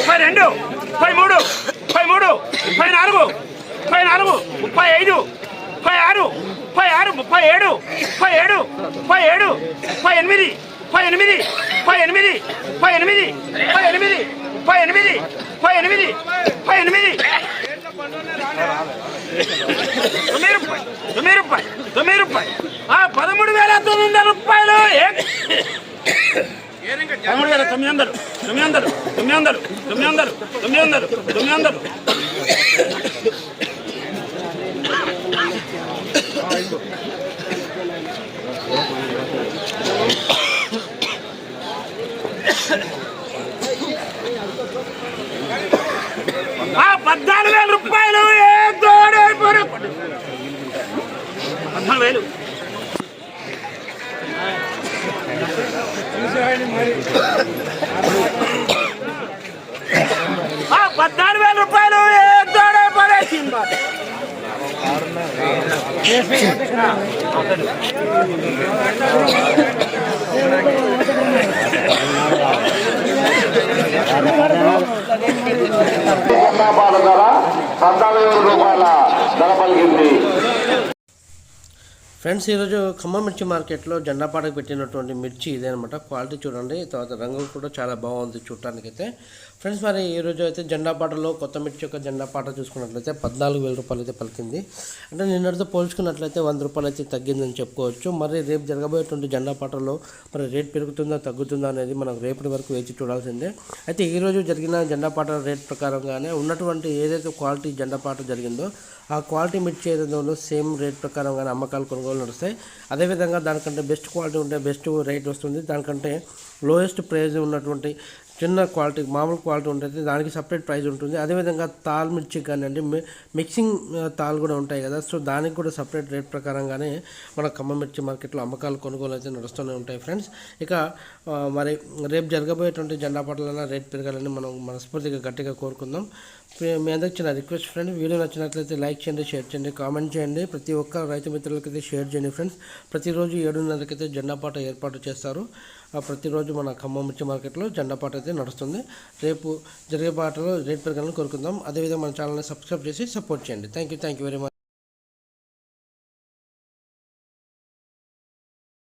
ముప్పై రెండు ముప్పై మూడు ముప్పై మూడు ముప్పై నాలుగు ముప్పై నాలుగు ముప్పై ఐదు ముప్పై ఆరు ముప్పై ఆరు ముప్పై ఏడు ముప్పై ఏడు ముప్పై ఏడు ముప్పై ఎనిమిది ముప్పై ఎనిమిది ముప్పై ఎనిమిది ముప్పై ఎనిమిది ముప్పై ఎనిమిది ముప్పై ఎనిమిది ముప్పై ఎనిమిది ముప్పై ఎనిమిది తొమ్మిది రూపాయలు తొమ్మిది రూపాయలు తొమ్మిది రూపాయలు. ఆ పదమూడు వేల తొమ్మిది వందల రూపాయలు పదమూడు వేల తొమ్మిది వందలు. తొమ్మిది వందలు తొమ్మిది వందలు తొమ్మిది వందలు తొమ్మిది వందలు తొమ్మిది వందలు పద్నాలుగు వేల రూపాయలు ఏ పద్నాలుగు వేలు. ఆ పద్నాలుగు వేల రూపాయలు ఏ తోడైపోరేసింది రూపాయల ధర పద్నాలుగు వేల రూపాయల ధర పలికింది. ఫ్రెండ్స్ ఈరోజు ఖమ్మం మిర్చి మార్కెట్లో జెండా పాటకు పెట్టినటువంటి మిర్చి ఇదేనమాట క్వాలిటీ చూడండి తర్వాత రంగు కూడా చాలా బాగుంది చూడటానికైతే. ఫ్రెండ్స్ మరి ఈరోజు అయితే జెండా పాటలో కొత్త మిర్చి యొక్క జెండా పాట చూసుకున్నట్లయితే పద్నాలుగు వేల రూపాయలు అయితే పలికింది. అంటే నిన్నటితో పోల్చుకున్నట్లయితే వంద రూపాయలు అయితే తగ్గిందని చెప్పుకోవచ్చు. మరి రేపు జరగబోయేటువంటి జెండా పాటలో మరి రేట్ పెరుగుతుందా తగ్గుతుందా అనేది మనం రేపటి వరకు వేచి చూడాల్సిందే. అయితే ఈరోజు జరిగిన జెండా పాట రేట్ ప్రకారంగానే ఉన్నటువంటి ఏదైతే క్వాలిటీ జెండా పాట జరిగిందో ఆ క్వాలిటీ మిర్చి ఏదైతే ఉందో సేమ్ రేట్ ప్రకారంగానే అమ్మకాలు కొనుగోలు నడుస్తాయి. అదేవిధంగా దానికంటే బెస్ట్ క్వాలిటీ ఉంటే బెస్ట్ రేట్ వస్తుంది. దానికంటే లోయెస్ట్ ప్రైజ్ ఉన్నటువంటి చిన్న క్వాలిటీ మామూలు క్వాలిటీ ఉంటుంది దానికి సపరేట్ ప్రైస్ ఉంటుంది. అదేవిధంగా తాల్ మిర్చి కానివ్వండి మి- మిక్సింగ్ తాల్ కూడా ఉంటాయి కదా. సో దానికి కూడా సపరేట్ రేట్ ప్రకారంగానే మన ఖమ్మం మిర్చి మార్కెట్లో అమ్మకాలు కొనుగోలు అయితే నడుస్తూనే ఉంటాయి ఫ్రెండ్స్. ఇక మరి రేపు జరగబోయేటువంటి జెండా పట్ల రేట్ పెరగాలని మనం మనస్ఫూర్తిగా గట్టిగా కోరుకుందాం. మీ అందరికి చిన్న రిక్వెస్ట్ ఫ్రెండ్ వీడియో నచ్చినట్లయితే లైక్ చేయండి షేర్ చేయండి కామెంట్ చేయండి. ప్రతి ఒక్క రైతు మిత్రులకైతే షేర్ చేయండి ఫ్రెండ్స్. ప్రతిరోజు ఏడున్నరకైతే జెండా పాట ఏర్పాటు చేస్తారు. ప్రతిరోజు మన ఖమ్మం మిర్చి మార్కెట్లో జెండా పాట అయితే అయితే నడుస్తుంది. రేపు జరిగే పాటలో రేట్ పెరగాలని కోరుకుందాం. అదేవిధంగా మన ఛానల్ని సబ్స్క్రైబ్ చేసి సపోర్ట్ చేయండి. Thank you thank you very much